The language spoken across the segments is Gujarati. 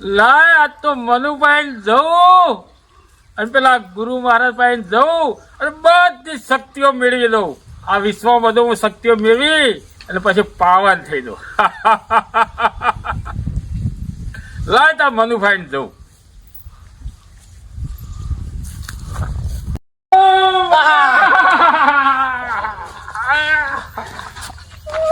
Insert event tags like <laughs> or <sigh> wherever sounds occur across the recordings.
લાય આજ તો મનુભાઈ જવું અને પેલા ગુરુ મહારાજ પાસે જવું અને બધી શક્તિઓ મેળવી દઉં આ વિશ્વમાં બધું હું શક્તિઓ મેળવી અને પછી પાવન થઈ દઉં <laughs> લાય તા મનુભાઈ જવું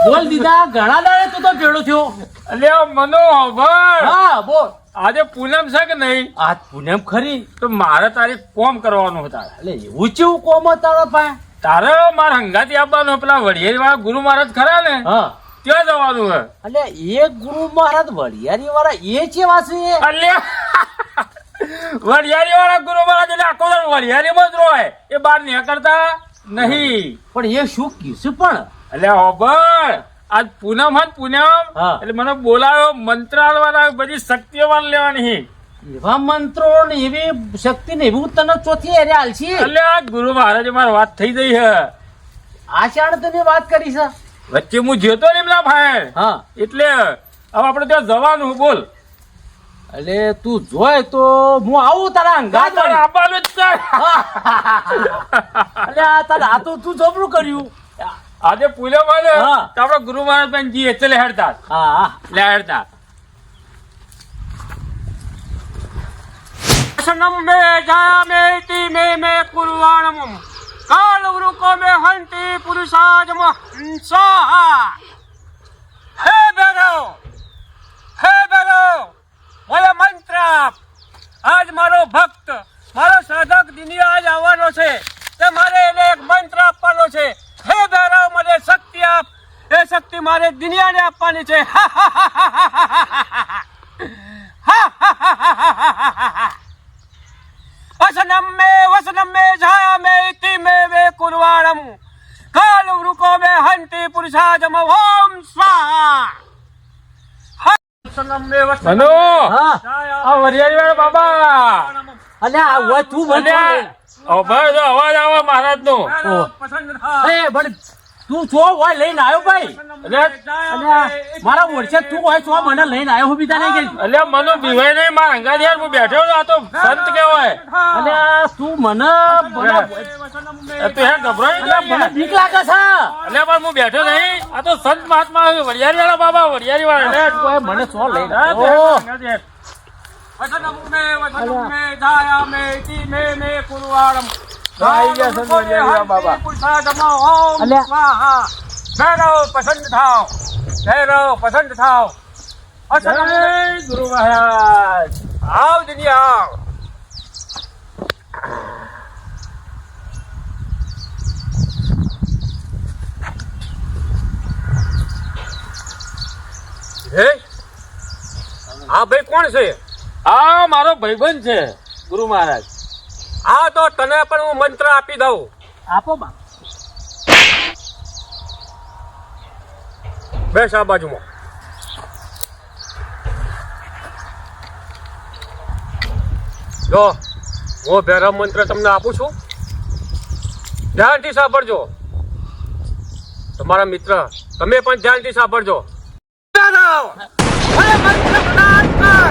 બોલ દીધા ઘણા દાડે તું તો ભેડો થયો. અલ્યા મનો હબર હા બોલ. આજે પૂનમ છે કે નહીં? આજ પૂનમ ખરી તો મારે તારે કોમ કરવાનું હતા એટલે એવું ચેવું કોમ તારા પાસે? તારે મારા હંગાતી આવવાનું પેલા વડિયેરી વાળા ગુરુ મહારાજ ખરા ને? હા. ત્યાં જવાનું હે. એટલે એ ગુરુ મહારાજ વડિયારી વાળા એ છે? વાસી અલ્યા વડિયારી વાળા ગુરુ મહારાજ એટલે આખો વડિયારી વડિયારીમાં જ રોય એ બહાર નીકળતા નહીં. પણ એ શું કીધું પણ? એટલે હોબળ આજ પૂનમ હત પૂનમ. એટલે મને બોલાવ્યો મંત્રાલ વાળા બધી શક્તિઓ વાળ લેવાની એવા મંત્રો ને એવી શક્તિ ને એવું તને ચોથી અરે આલશી? એટલે આ ગુરુ મહારાજ મારી વાત થઈ ગઈ હે. આ શાણ તમે વાત કરી છે. વચ્ચે હું જોતો ને એમના ભાઈ. હા. એટલે હવે આપણે ત્યાં જવાનું બોલ. એટલે તું જોય તો હું આવું તારા અંગાત આવવાનું જ છે. એટલે આ તારા આ તો તું જબરું કર્યું. આજે પૂલો માં તો આપડે ગુરુ મહારાજ પણ જઈએ તો લહેરતા હા. લહેરતા સનમ મે જા મે તી મે મે કુરવાણમ. કાલ વૃકો મે હંતી પુરુષાજમ. સ્વાહા. હે બેરો હે બેરો બોલે મંત્ર આજ મારો ભક્ત મારો સાધક દિનિયા આજ આવવાનો છે. તે મારે એને એક મંત્ર આપવાનો છે. હે ભૈરવ મને શક્તિ આપ. એ શક્તિ મારે દુનિયાને આપવાની છે. <laughs> વસનમ મે વસનમ મે છાયા મે ઇતિ મે મે કુરવાણમ કાલ વૃકો મે હંતિ પુરુષાજમ ઓમ સ્વાહા. વસનમ મે વસનમ મનો હા આ વરિયાળી વાળા બાબા! અને આ તું મને અભર તો અવાજ આવે મહારાજ નો એ પણ તું છો હોય લઈને આવ્યો ભાઈ? મારા ઓળશે તું હોય છો મને લઈને આવ્યો હું બીજા નહીં ગઈ અલ્યા મનો બીવાય નહીં મારા યાર હું બેઠો છું, આ તો સંત કેવાય અને આ તું મને એ હે ગભરાઈ મને બીક લાગે છે. અલ્યા પણ હું બેઠો નહીં. આ તો સંત મહાત્મા વરિયારી વાળા બાબા વરિયારી વાળા તું મને છો લઈને વસનમ મે વસનમ મે છાયા મે ઇતિ મે મે કુરવાણમ ગયા સંત વરિયાળી બાબા. પુરુષાજમ ઓમ સ્વાહા ભૈરવ પસંદ થાવ ભૈરવ પસંદ થાવ વસનમ ગુરુ મહારાજ આવ દુનિયા આવ હે ભાઈ કોણ છે આ મારો ભાઈબંધ છે ગુરુ મહારાજ. આ તો તને પણ હું મંત્ર આપી દઉં. આપો બા બેસ આ બાજુમાં. જો હું ભૈરવ મંત્ર તમને આપું છું. ધ્યાનથી સાંભળજો. તમારા મિત્ર તમે પણ ધ્યાનથી સાંભળજો ભૈરવ મને મંત્ર પ્રદાન કર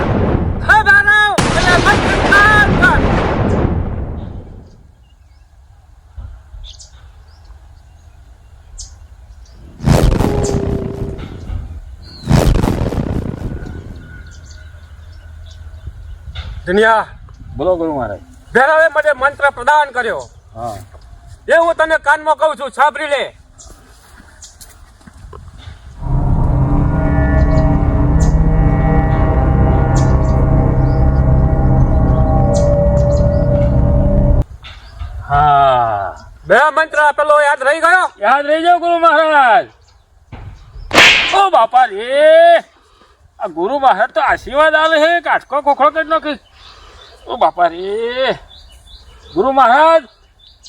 હે ભૈરવ મને મંત્ર પ્રદાન કર દુનિયા. બોલો ગુરુ મહારાજ. ભેરાવે મને મંત્ર પ્રદાન કર્યો. હા. એ હું તને કાનમાં કહું છું સાંભળી લે. હા. બે મંત્ર પેલો યાદ રહી ગયો? યાદ રહી જાઓ ગુરુ મહારાજ. ઓ બાપા રે આ ગુરુ મહારાજ તો આશીર્વાદ આવે છે કાટકો ખોખો કરી નાખી. ઓ બાપા રે. ગુરુ મહારાજ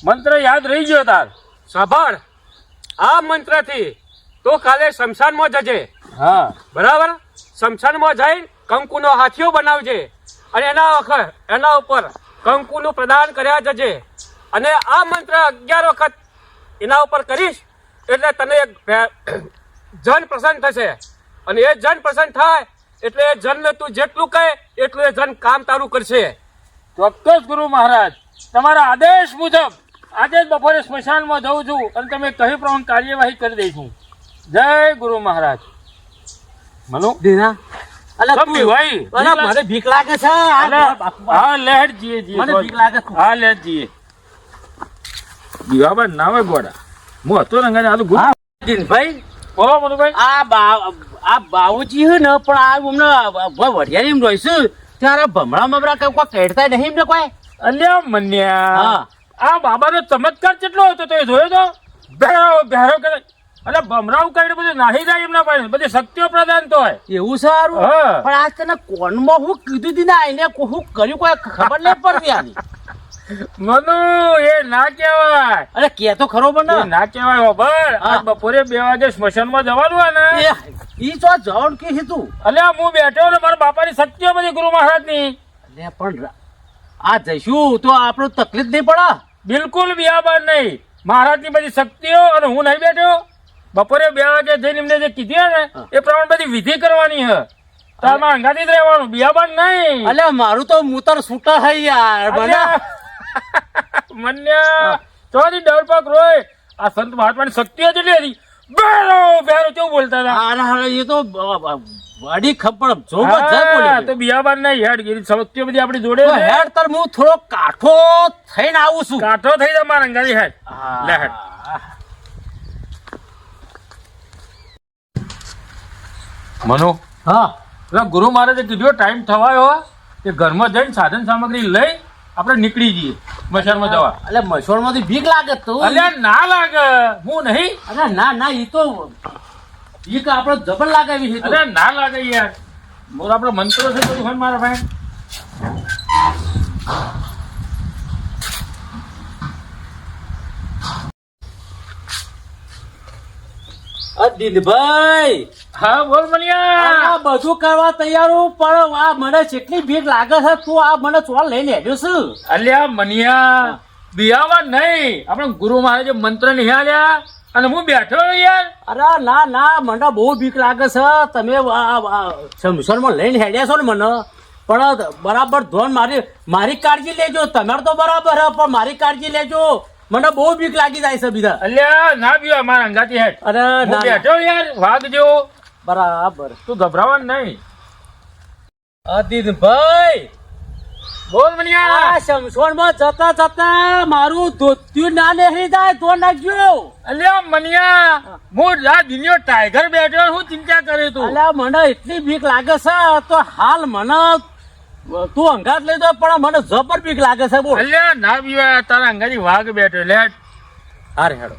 મંત્ર યાદ રહી ગયો તાર. સાંભળ આ મંત્રથી તો કાલે શમશાનમાં જજે. હા. બરાબર? શમશાનમાં જઈ કંકુનો હાથીઓ બનાવજે અને એના વખત એના ઉપર કંકુનું પ્રદાન કર્યા જજે. અને આ મંત્ર અગિયાર વખત એના ઉપર કરીશ એટલે તને એક જન પ્રસન્ન થશે. અને એ જન પ્રસન્ન થાય એટલે એ જનને તું જેટલું કહે એટલું એ જન કામ તારું કરશે. ચોક્કસ ગુરુ મહારાજ તમારા આદેશ મુજબ આજે જ બપોરે સ્મશાનમાં જઉં છું અને તમે કહી પ્રમાણે કાર્યવાહી કરી દઈશું. જય ગુરુ મહારાજ. મનુ? દીના લાગે છે. હા લેટ જીએ જીએ મને લાગે હા લેટ જીએ. દીવાબા ના હોય ગોડા. હું હતો ને અંગાને આલું ગુરુ દિનભાઈ બોલો મનુભાઈ. આ બા આ બાઉજી હે ને પણ આ અમને વઢિયારી રહીશું. ત્યારે ભમરા મમરા કઈ કોઈ કહેતા નહીં એમને કોઈ? અલ્યા મન્યા. આ બાબાનો ચમત્કાર કેટલો હતો તો એ જોયો તો? ભેરો ભેરો કરે. એટલે ભમરાવ કઈ બધું નાહી જાય એમના પાસે? બધી શક્તિઓ પ્રદાન તો હોય. એવું સારું? હા. પણ આજ તને કોનમાં હું કીધું હતી ને આઈને હું કર્યું કોઈ ખબર નહીં પડતી આની. મનુ એ ના કહેવાય. અરે કે તો ખરો પણ ના. કહેવાય હોભળ આજ બપોરે બે વાગે સ્મશાનમાં જવાનું ને. ઈ તો જવાનું કે તું? અલ્યા હું બેઠો ને મારા બાપાની શક્તિઓ બધી ગુરુ મહારાજની. અરે પણ આ જઈશું તો આપણું તકલીફ નહીં પડે? બિલકુલ બિયાબાર નહીં. મહારાજની બધી શક્તિઓ અને હું નહીં બેઠો. બપોરે બે વાગે જઈને એમને જે કીધી ને એ પ્રમાણે બધી વિધિ કરવાની હે. તારમાં અંગાથી જ રહેવાનું બિયાબાન નહીં. અલે મારું તો મૂતર છૂટા થઈ યાર અલ્યા. મન્યા. ચોરી ડરપાક રોય. આ સંત મહાત્માની શક્તિઓ જેટલી હતી. બેરો બેરો કેવું બોલતા હતા? અરે અરે એ તો વાડી જો જ હા, બોલ્યો તો બિયાબાન ના હેડ ગીરી શક્તિઓ બધી આપણી જોડે હેડ તર હું થોડો કાઠો થઈને આવું છું. કાઠો થઈ જાય મારા અંગાથી હેડ. લે હેડ. મનો? હા. ગુરુ મહારાજે કીધું ટાઈમ થવાયો કે ઘરમાં જઈને સાધન સામગ્રી લઈ આપણે નીકળી જઈએ. મસાણમાં જવા. એટલે મસાણમાંથી માંથી બીક લાગે તો. અલ્યા ના લાગે. હું નહીં. અરે ના ના ઈ તો બીક આપણે જબર લાગે એવી છે અરે ના લાગે યાર. મોર આપણો મંત્રો છે બધું હોય મારા ભાઈ. અ દિનભાઈ હા બોલ મનિયા આ બધું કરવા તૈયાર હું પણ આ મને જેટલી ભીડ લાગે છે તું આ મને ચોલ લઈને આવ્યો છે. અલ્યા મનિયા બિયાવા નહીં. આપણે ગુરુ મહારાજે મંત્ર નિહાળ્યા અને હું બેઠો યાર. અરે ના ના મને બહુ બીક લાગે છે. તમે સમસરમાં લઈને હેડ્યા છો ને મને. પણ બરાબર ધોન મારી મારી કાળજી લેજો. તમારે તો બરાબર હે પણ મારી કાળજી લેજો. મને બહુ બીક લાગી જાય છે બીજા. અલ્યા ના બીવા મારા અંગાતી હેઠ. અરે. બેઠો યાર. વાઘ જેવો બરાબર. તું ગભરાવાનું નહીં. અદિતભાઈ બોલ મનિયા. આ શમશોનમાં જતા જતા મારું ધોત્યું ના લેહી જાય તો નાખજો અલ્યા મનિયા હું. આ દિનિયો ટાઈગર બેઠો હું ચિંતા કરે તું અલ્યા મને એટલી બીક લાગે છે તો હાલ મને તું અંગાત લઈ દો પણ મને જબર બીક લાગે છે બોલ. અલ્યા ના બીવા તારા અંગાજી વાઘ બેઠો લે. હારે હેડો.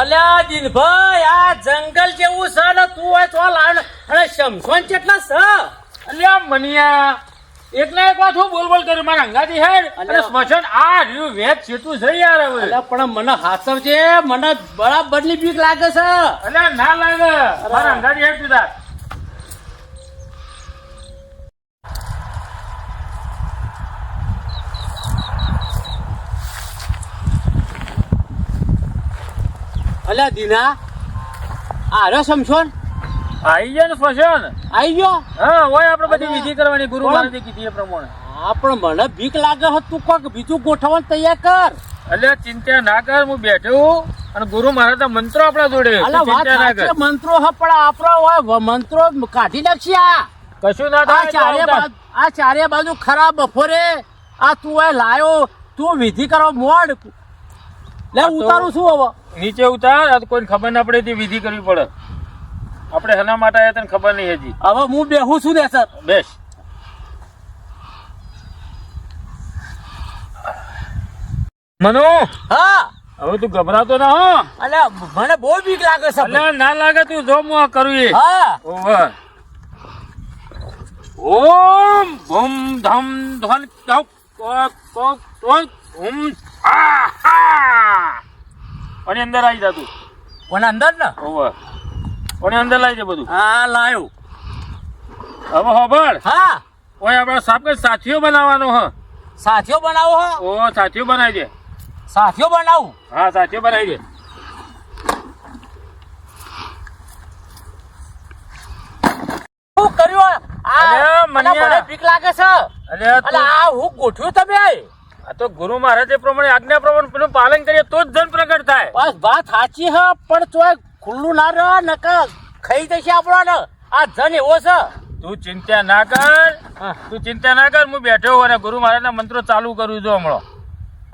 અલ્યા દિનભાઈ આ જંગલ જેવું છે ને તું હોય તો લાડ અને શમશોન કેટલા છે. અલ્યા મનિયા એટલે એક વાત હું બોલ બોલ કર્યું? મારા અંગાથી હેડ અને. સ્મશાન આ રહ્યું વેચ છેટું છે યાર હવે. અલ્યા પણ મને હાથવજે મને બરાબરની બીક લાગે છે. અલ્યા ના લાગે. મારા અંગાથી હેડ તું અલ્યા દીના. આ રસ શમશોન આઈ ગયા ને સ્મશાન આવી ગયો? હા હોય આપણે બધી વિધિ કરવાની ગુરુ? મહારાજે કીધી એ પ્રમાણે. હા પણ મને બીક લાગે છે તું કોક બીજું ગોઠવણ તૈયાર કર. અલ્યા ચિંતા ના કર હું બેઠો અને ગુરુ મહારાજના મંત્રો આપણા જોડે ચિંતા ના કર. મંત્રો હ પણ આપણો હોય મંત્રો કાઢી નાખશે આ. કશું ના થાય ચારે બાજુ આ ચારે બાજુ ખરાબ બફોરે આ તું લાયો તું વિધિ કરો મોડ. લે ઉતારું છું હવે? નીચે ઉતાર કોઈને ખબર ના પડે તે વિધિ કરવી પડે. આપણે હના માટે આયા તને ખબર નહીં હજી. હવે હું બેહું છું ને સર. બેસ. મનુ? હા. હવે તું ગભરાતો ના હો. અલે મને બહુ બીક લાગે છે અલે ના લાગે તું જો હું આ કરું હા. ઓવર ઓમ ભમ ધમ ધન ટોક ભૂમ આ હા અને અંદર આવી જતું કોને અંદર ને? ઓવે કોને અંદર લાવી છે બધું? હા લાવ્યું હવે હોબળ હા. ઓય આપણે સાપ સાથીઓ બનાવવાનો હ? સાથીઓ બનાવો હ? ઓ સાથીઓ બનાવી દે. સાથીઓ બનાવું? હા સાથીઓ બનાવી દે. શું કર્યું આ? મને બીક લાગે છે. અલે આ હું ગોઠ્યું તમે? આ તો ગુરુ મહારાજે પ્રમાણે આજ્ઞા પ્રમાણે પાલન કરીએ તો જ ધન પ્રગટ થાય. બસ વાત સાચી હ પણ તો ખુલ્લું ના રહ નકા ખાઈ જશે આપણને. આ ધન એવો છે. તું ચિંતા ના કર. તું ચિંતા ના કર હું બેઠો અને ગુરુ મહારાજના મંત્રો ચાલુ કરું છું હમણાં.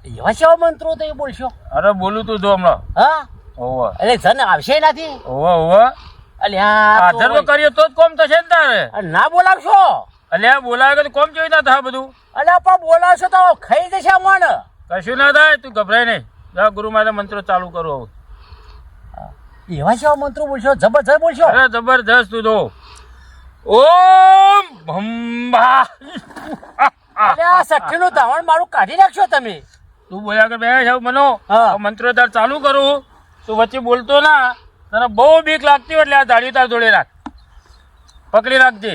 એવા કેવા મંત્રો તો એ બોલશો? અરે બોલું તું જો હમણાં. હા? ઓવો એટલે ધન આવશે નથી? ઓવો ઓવો અલ્યા હાજર તો કર્યો તો જ કોમ થશે ને તારે. ના બોલાવશો. અલ્યા બોલાવે તો કોમ જોઈ ના થાય બધું? અલ્યા પણ બોલાવશો તો ખાઈ જશે મણ કશું ના થાય તું ગભરાય નહીં. જા ગુરુ મારા મંત્રો ચાલુ કરો હવે. એવા છે મંત્રો બોલશો? જબરજસ્ત બોલશો? અરે જબરજસ્ત તું તો ઓમ ભંબા અલ્યા સઠ્ઠીનું ધાવણ મારું કાઢી નાખશો તમે. તું બોલ્યા કે બે છે મનો. મંત્રો તાર ચાલુ કરું. તું વચ્ચે બોલતો ના. તને બહુ બીક લાગતી હોય એટલે આ ધાડી તાર જોડે રાખ. પકડી રાખજે.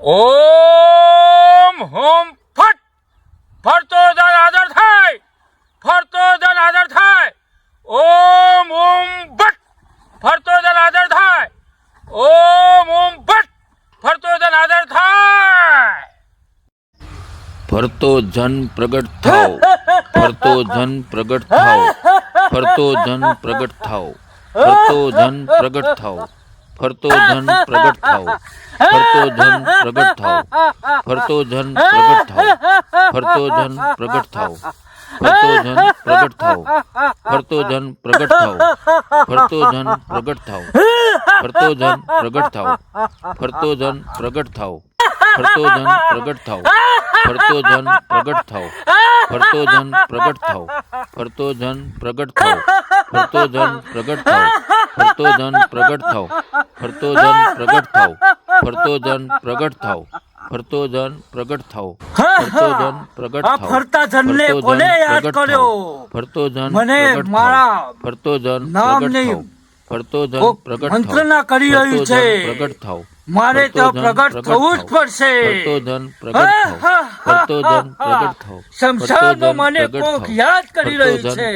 ઓમ હોમ ફટ ફરતો ધન આદર થાય ફરતો ધન આદર થાય ઓમ ઓમ ભટ ફરતો ધન આદર થાય ઓમ ઓમ ભટ ફરતો ધન આદર થાય ફરતો જન પ્રગટ થાવ ફરતો જન પ્રગટ થાવ ફરતો જન પ્રગટ થાવ ફરતો જન પ્રગટ થાવ ફરતો જન પ્રગટ થાવ ફરતો જન પ્રગટ થાવ ફરતો જન પ્રગટ થાવ ફરતો જન પ્રગટ થાવ ફરતો જન પ્રગટ થાવ ફરતો જન પ્રગટ થાવ ફરતો જન પ્રગટ થાવ ફરતો જન પ્રગટ થાવ ફરતો જન પ્રગટ થાવ ફરતો જન પ્રગટ થાવ ફરતો જન પ્રગટ થાવ ફરતો જન પ્રગટ થાવ ફરતો જન પ્રગટ થાવ ફરતો જન પ્રગટ થાવ ફરતો જન પ્રગટ થાવ ફરતો જન પ્રગટ થાવ. ફરતો જન પ્રગટ થાવ. ફરતો જન પ્રગટ થાવ. ફરતો જન પ્રગટ થાવ. ફરતા જનને કોને યાદ. કર્યો? ફરતો જન મને મારા ફરતો જન નામ પ્રગટ નહીં. ફરતો જન પ્રગટ મંત્રના કરી રહ્યું છે. પ્રગટ થાવ. મારે તો પ્રગટ થવું જ પડશે. ધન પ્રગટ ધન પ્રગટ થાવ. સંસારમાં મને કોક યાદ કરી રહ્યું છે.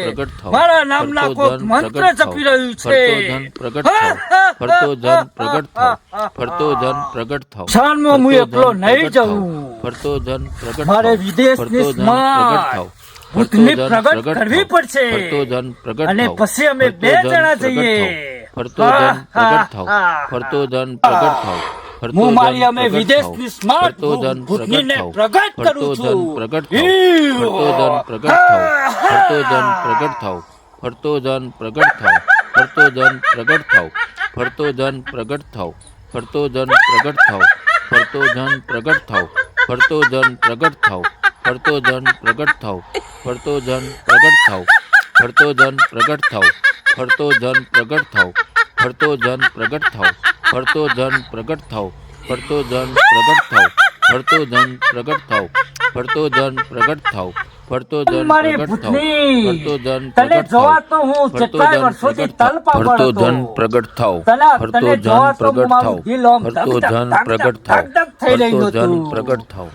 મારા નામના કોક મંત્ર જપી રહ્યું છે. પ્રગટ થાવ. ફરતો ધન પ્રગટ થાવ. ફરતો ધન પ્રગટ થાવ. શાનમાં હું એકલો નહીં જઉં. ફરતો ધન પ્રગટ મારે વિદેશની પ્રગટ થાવ. ભૂતને પ્રગટ કરવી પડશે. ફરતો ધન પ્રગટ અને પછી અમે બે જણા જઈએ. ફરતો ધન પ્રગટ થાવ ફરતો ધન પ્રગટ થાવ ફરતો અમે પ્રગટ થાવ. ફરતો ધન પ્રગટ થાવ. ફરતો ધન. પ્રગટ થાવ. ફરતો ધન પ્રગટ થાવ. ફરતો ધન પ્રગટ થાવ. ફરતો ધન પ્રગટ થાવ. ફરતો ધન પ્રગટ થાવ. ફરતો ધન પ્રગટ થાવ. ફરતો ધન પ્રગટ થાવ. ફરતો ધન પ્રગટ થાવ. ફરતો ધન પ્રગટ થાવ. ફરતો ધન પ્રગટ થાવ. ફરતો ધન પ્રગટ થાવ. ફરતો ધન પ્રગટ થાવ. ફરતો જન પ્રગટ થાવ. ફરતો જન પ્રગટ થાવ. ફરતો જન પ્રગટ થાવ. ફરતો જન પ્રગટ થાવ. ફરતો જન પ્રગટ થાવ. ફરતો જન પ્રગટ થાવ. ફરતો જન પ્રગટ થાવ. ફરતો જન પ્રગટ થાવ. ફરતો જન પ્રગટ થાવ. ફરતો જન પ્રગટ થાવ. ફરતો જન પ્રગટ થાવ. ફરતો જન ફરતો થાવ ફરતો જન પ્રગટ થાવ. ફરતો જન પ્રગટ થાવ.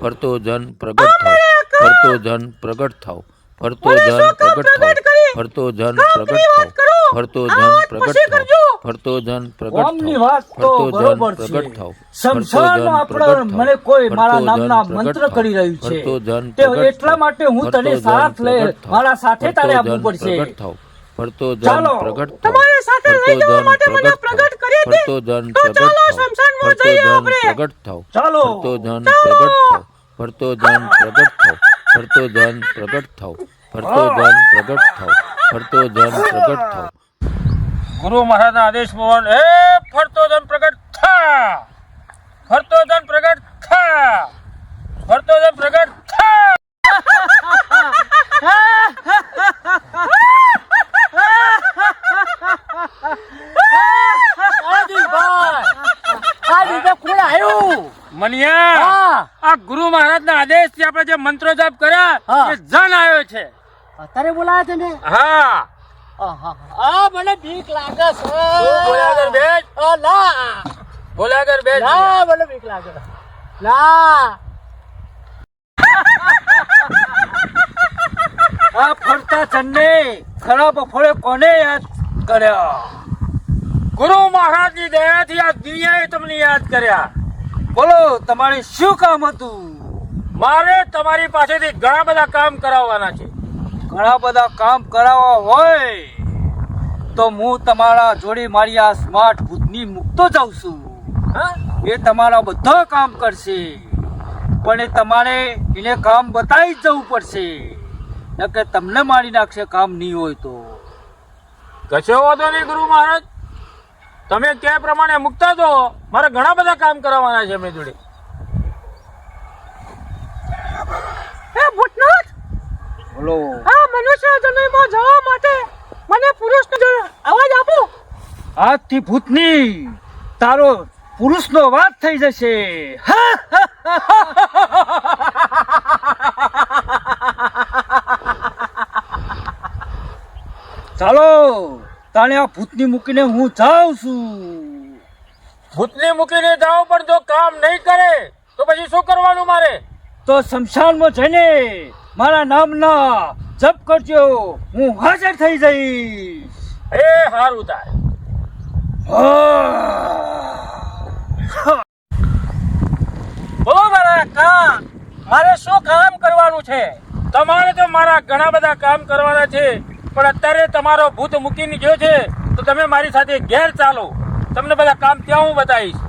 ફરતો જન પ્રગટ પ્રગટ થાવ. ફરતો જન પ્રગટ થાવ. ફરતો ધન પ્રગટ થાવ ફરતો ધન પ્રગટ થાવ ફરતો ધન પ્રગટ થાવ ફરતો ધન પ્રગટ થાવ ફરતો ધન પ્રગટ થાવ સંસારમાં આપણે મને કોઈ મારા નામના મંત્ર કરી રહ્યું છે તે એટલા માટે હું તને સાથ લઈ મારા સાથે તારે આવવું પડશે ફરતો ધન પ્રગટ તમારે સાથે લઈ જવા માટે મને પ્રગટ કરી દે ફરતો ધન પ્રગટ થાવ ફરતો ધન પ્રગટ થાવ ફરતો ધન પ્રગટ થાવ ફરતો ધન પ્રગટ થાવ ફરતો ધન પ્રગટ થાવ. ફરતો ધન પ્રગટ થાવ. ફરતો ધન પ્રગટ થાવ. ગુરુ મહારાજના આદેશ મોહન એ ફરતો ધન પ્રગટ થા ફરતો ધન પ્રગટ થા ફરતો ધન પ્રગટ થા આવ્યું મનિયા હા. આ ગુરુ મહારાજના આદેશથી આપણે જે મંત્રો જાપ કર્યા એ જન આવ્યો છે. અત્યારે બોલાયા તમે હા. આ મને બીક લાગે છે. બોલ્યા કર બેન? આ ના. બોલ્યા કર બેન. ના મને બીક લાગે ના. આ ફરતા જનને ખરાબ ફળે કોને યાદ કર્યા? ગુરુ મહારાજની દયાથી આ દુનિયાએ તમને યાદ કર્યા. બોલો તમારે શું કામ હતું? મારે તમારી પાસેથી ઘણા બધા કામ કરાવવાના છે. ઘણા બધા કામ કરાવવા હોય તો હું તમારા જોડે મારી આ સ્માર્ટ ભૂતની મૂકતો જાઉં છું. હા? એ તમારા બધા કામ કરશે. પણ એ તમારે એને કામ બતાવી જવું પડશે. નકે તમને મારી નાખશે કામ નહીં હોય તો. કશો વાંધો નહીં ગુરુ મહારાજ. તમે કે પ્રમાણે મુકતા દો મારે ઘણા બધા કામ કરાવવાના છે એમની જોડે. બોલો. આ મનુષ્ય જન્મમાં જવા માટે મને પુરુષનો અવાજ આપો. આજથી ભૂતની તારો પુરુષનો અવાજ થઈ જશે. <laughs> ચાલો. તાણે આ ભૂતની મૂકીને હું જાઉં છું. ભૂતની મૂકીને જાઉં પણ જો કામ નહીં કરે તો પછી શું કરવાનું મારે? તો શમશાનમાં જઈને મારા નામના જપ કરજો હું હાજર થઈ જઈશ. એ હારું થાય. બોલો મારા કામ મારે શું કામ કરવાનું છે? તમારે તો મારા ઘણા બધા કામ કરવાના છે. પણ અત્યારે તમારો ભૂત મૂકીને ગયો છે તો તમે મારી સાથે ઘેર ચાલો. તમને બધા કામ ત્યાં હું બતાવીશ.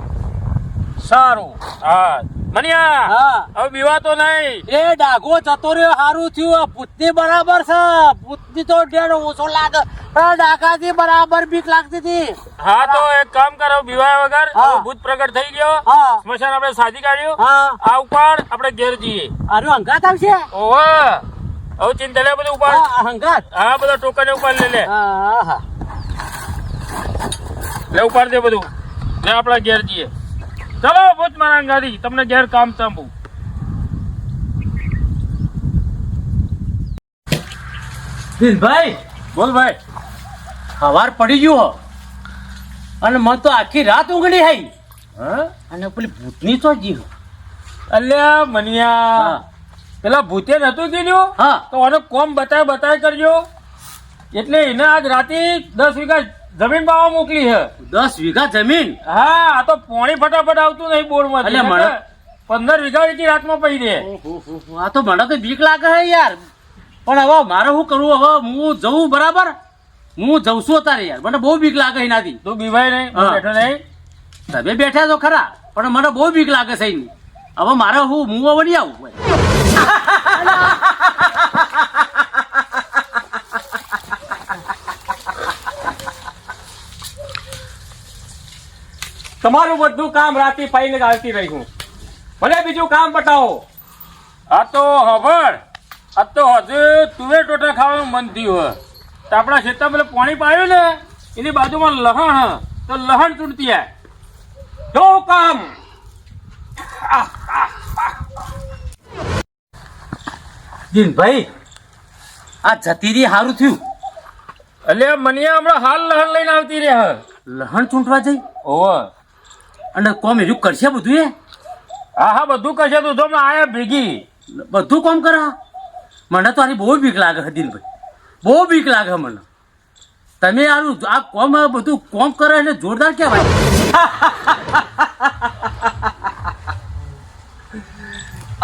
સારું. હા. મનિયા હા. હવે બીવાતો નહીં. એ ડાઘો જતો રહ્યો સારું થયું. આ ભૂતની બરાબર છે. ભૂતની તો ડેડ ઓછો લાગે પણ ડાઘાથી બરાબર બીક લાગતી હતી. હા તો એક કામ કરો બીવાય વગર ભૂત પ્રગટ થઈ ગયો. હા. સ્મશાન આપણે સાજી કાઢ્યું. હા. આ ઉપાડ આપણે ઘેર જઈએ. અરે અંગાત આવશે? ઓહો. હવે ચિંતા લે બધું ઉપાડ. હા હંગાત હા બધા ટોકન ઉપાડ લે લે. હા હા. લે ઉપાડ દે બધું. લે આપણા ઘેર જઈએ. ચલો ભૂત મારા ગાડી તમને ઘેર કામ તાંબુ ભાઈ બોલ ભાઈ. સવાર પડી ગયો અને મને તો આખી રાત ઊંઘડી હઈ. હા? અને પેલી ભૂતની તો જીવ. અલ્યા મનિયા. પેલા ભૂતે નતું કીધું? હા. તો આનો કોમ બતાય બતાય કરજો. એટલે એને આજ રાતે દસ વીઘા જમીન બાવા મોકલી છે. દસ વીઘા જમીન? હા આ તો પોણી ફટાફટ આવતું નહીં બોરમાં પંદર વીઘા એકી રાતમાં પડી દે આ તો મને તો બીક લાગે છે યાર. પણ હવે મારે શું કરવું? હવે હું જઉં બરાબર? હું જઉં છું અત્યારે યાર. મને બહુ બીક લાગે એનાથી. તું બીવાય નહીં હા. બેઠો નહીં. તમે બેઠા છો ખરા પણ મને બહુ બીક લાગે છે હવે મારે હું હું વળી આવું ભાઈ. તમારું બધું કામ રાતી પાઈને જ આવતી રહી હું ભલે બીજું કામ પટાવો આ તો હબળ આ તો હજુ તુવે ટોટા ખાવાનું મન થયું હોય તો આપણા ખેતરમાં પેલું પાણી પાયું ને એની બાજુમાં લહણ હ. તો લહણ તૂટતી જો કામ. ભાઈ આ જતી રહી સારું થયું. એટલે મનિયા હમણાં હાલ લહણ લઈને આવતી રે હ. લહણ ચૂંટવા જઈ? ઓવ. અને કોમ એનું કરશે બધું એ? હા હા બધું કરશે તું તો આયા ભેગી. બધું કોમ કરા? મને તો આની બહુ બીક લાગે છે દિલભાઈ. બહુ બીક લાગે મને. તમે આનું આ કોમ બધું કોમ કરે એટલે જોરદાર કહેવાય.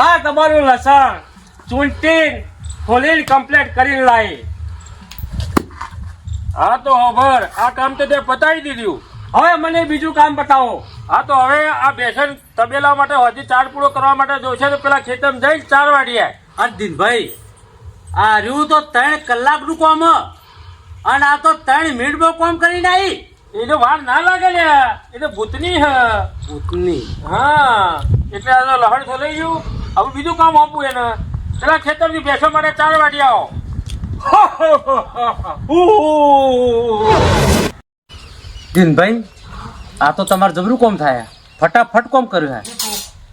આ તમારું લસણ. ચૂંટીને ખોલીને કમ્પ્લીટ કરીને લાવી હા તો હોભર આ કામ તો તે પતાવી દીધું. હવે મને બીજું કામ બતાવો. હા તો હવે આ બેસન તબેલા માટે હજી ચાર પૂરો કરવા માટે જોશે તો પેલા ખેતરમાં જઈ ચાર વાડીએ દિનભાઈ આ રહ્યું તો ત્રણ કલાકનું કોમ. અને આ તો ત્રણ મિનિટમાં કોમ કરીને આવી એને વાર ના લાગે લે. એ તો ભૂતની હ. ભૂતની. હા એટલે આ તો લહણ થઈ ગયું હવે બીજું કામ આપું એને. પેલા ખેતરથી ભેસો માટે ચાર વાગે આવો. દિનભાઈ આ તો તમારે જબરું કોમ થાય ફટાફટ કોમ કર્યું હે.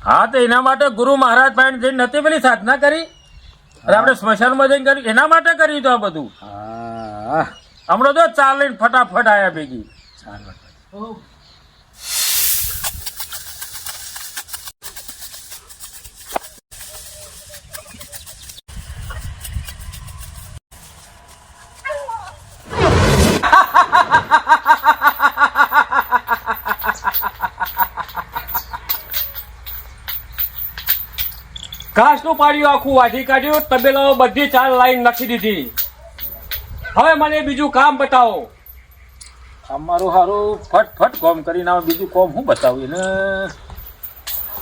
હા તો એના માટે ગુરુ મહારાજ પાસે જઈને નથી પેલી સાધના કરી? અરે આપણે સ્મશાનમાં જઈને કર્યું. એના માટે કર્યું તો આ બધું? હા. હમણાં તો ચાલીને ફટાફટ આવ્યા ભેગી. ચાલો ઘાસનું પાડ્યું આખું વાઢી કાઢ્યું તબેલાઓ બધી ચાર લાઈન લખી દીધી. હવે મને બીજું કામ બતાવો. અમારું સારું ફટ ફટ કોમ કરીને આવે બીજું કોમ હું બતાવું એને?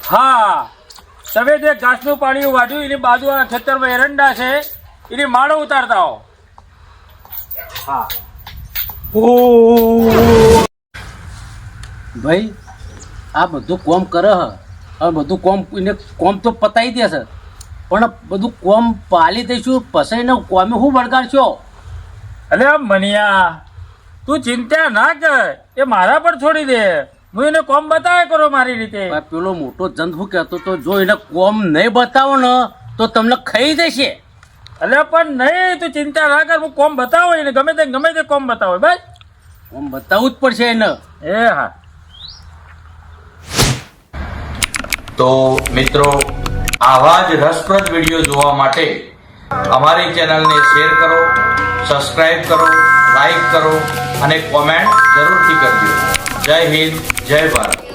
હા તમે જે ઘાસનું પાણી વાઢ્યું એની બાજુ ખેતરમાં એરંડા છે એની માળો ઉતારતા હો હા. ભાઈ આ બધું કોમ કરે હ. હવે બધું કોમ એને કોમ તો પતાવી દેશે પણ બધું કોમ પાલી દઈશું પછી એને કોમે શું વળગાડશો? અરે મનિયા તું ચિંતા ના કર. એ મારા પર છોડી દે. હું એને કોમ બતાવે કરો મારી રીતે. પેલો મોટો જંત હું કહેતો તો જો એને કોમ નહીં બતાવો ને તો તમને ખાઈ દેશે. અલે પણ નહીં તું ચિંતા ના કર હું કોમ બતાવો એને ગમે તે ગમે તે કોમ બતાવો બસ કોમ બતાવવું જ પડશે એને. એ હા. તો મિત્રો આવા જ રસપ્રદ વીડિયો જોવા માટે અમારી ચેનલને શેર કરો સબસ્ક્રાઇબ કરો લાઈક કરો અને કોમેન્ટ જરૂરથી કરજો. જય હિન્દ જય ભારત.